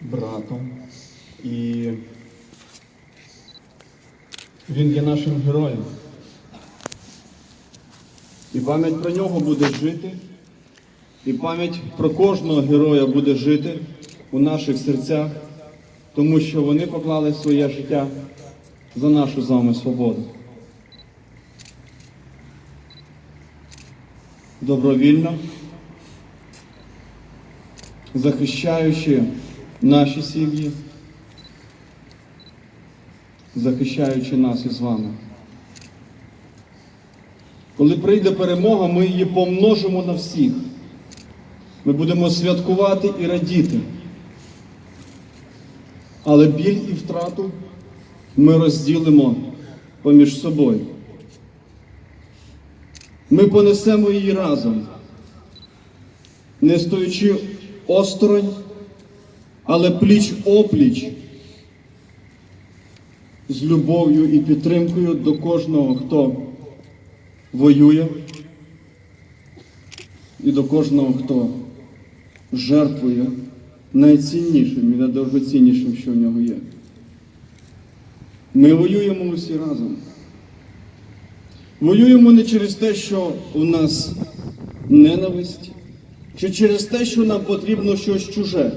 братом. І він є нашим героєм. І пам'ять про нього буде жити, і пам'ять про кожного героя буде жити у наших серцях, тому що вони поклали своє життя за нашу з вами свободу. Добровільно, захищаючи наші сім'ї, захищаючи нас із вами. Коли прийде перемога, ми її помножимо на всіх. Ми будемо святкувати і радіти. Але біль і втрату ми розділимо поміж собою. Ми понесемо її разом, не стоячи осторонь, але пліч опліч з любов'ю і підтримкою до кожного, хто воює, і до кожного, хто жертвує найціннішим і найдорогоціннішим, що в нього є. Ми воюємо усі разом. Воюємо не через те, що у нас ненависть, чи через те, що нам потрібно щось чуже.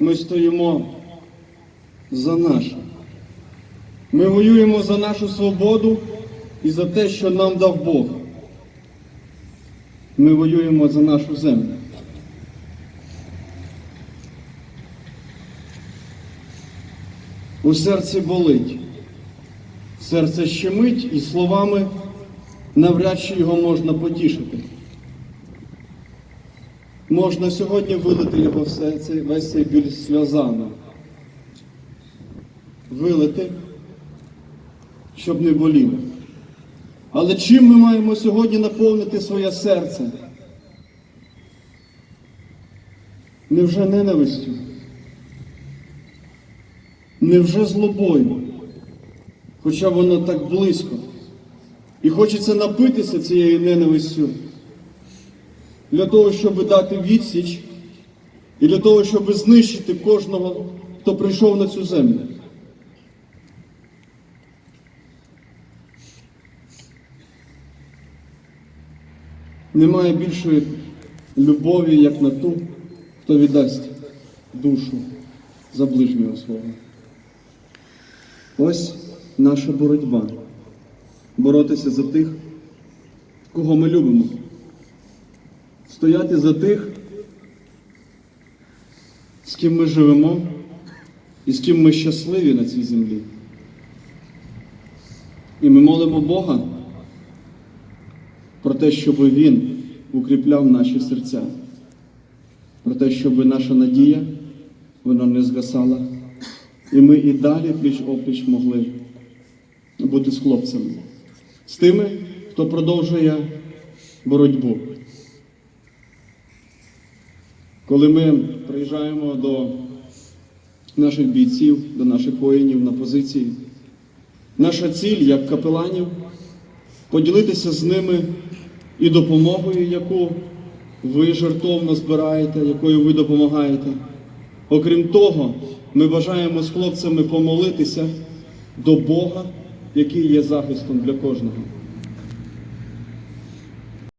Ми стоїмо за наше. Ми воюємо за нашу свободу і за те, що нам дав Бог. Ми воюємо за нашу землю. У серці болить, серце щемить і словами навряд чи його можна потішити. Можна сьогодні вилити його все цей, весь цей біль сльозами. Вилити, щоб не боліло. Але чим ми маємо сьогодні наповнити своє серце? Невже ненавистю? Невже злобою? Хоча воно так близько. І хочеться напитися цією ненавистю для того, щоб дати відсіч і для того, щоб знищити кожного, хто прийшов на цю землю. Немає більшої любові, як на ту, хто віддасть душу за ближнього свого. Ось наша боротьба. Боротися за тих, кого ми любимо. Стояти за тих, з ким ми живемо і з ким ми щасливі на цій землі. І ми молимо Бога про те, щоб Він укріпляв наші серця, про те, щоб наша надія вона не згасала, і ми і далі пліч опліч могли бути з хлопцями, з тими, хто продовжує боротьбу. Коли ми приїжджаємо до наших бійців, до наших воїнів на позиції, наша ціль як капеланів поділитися з ними і допомогою, яку ви жертовно збираєте, якою ви допомагаєте. Окрім того, ми бажаємо з хлопцями помолитися до Бога, який є захистом для кожного.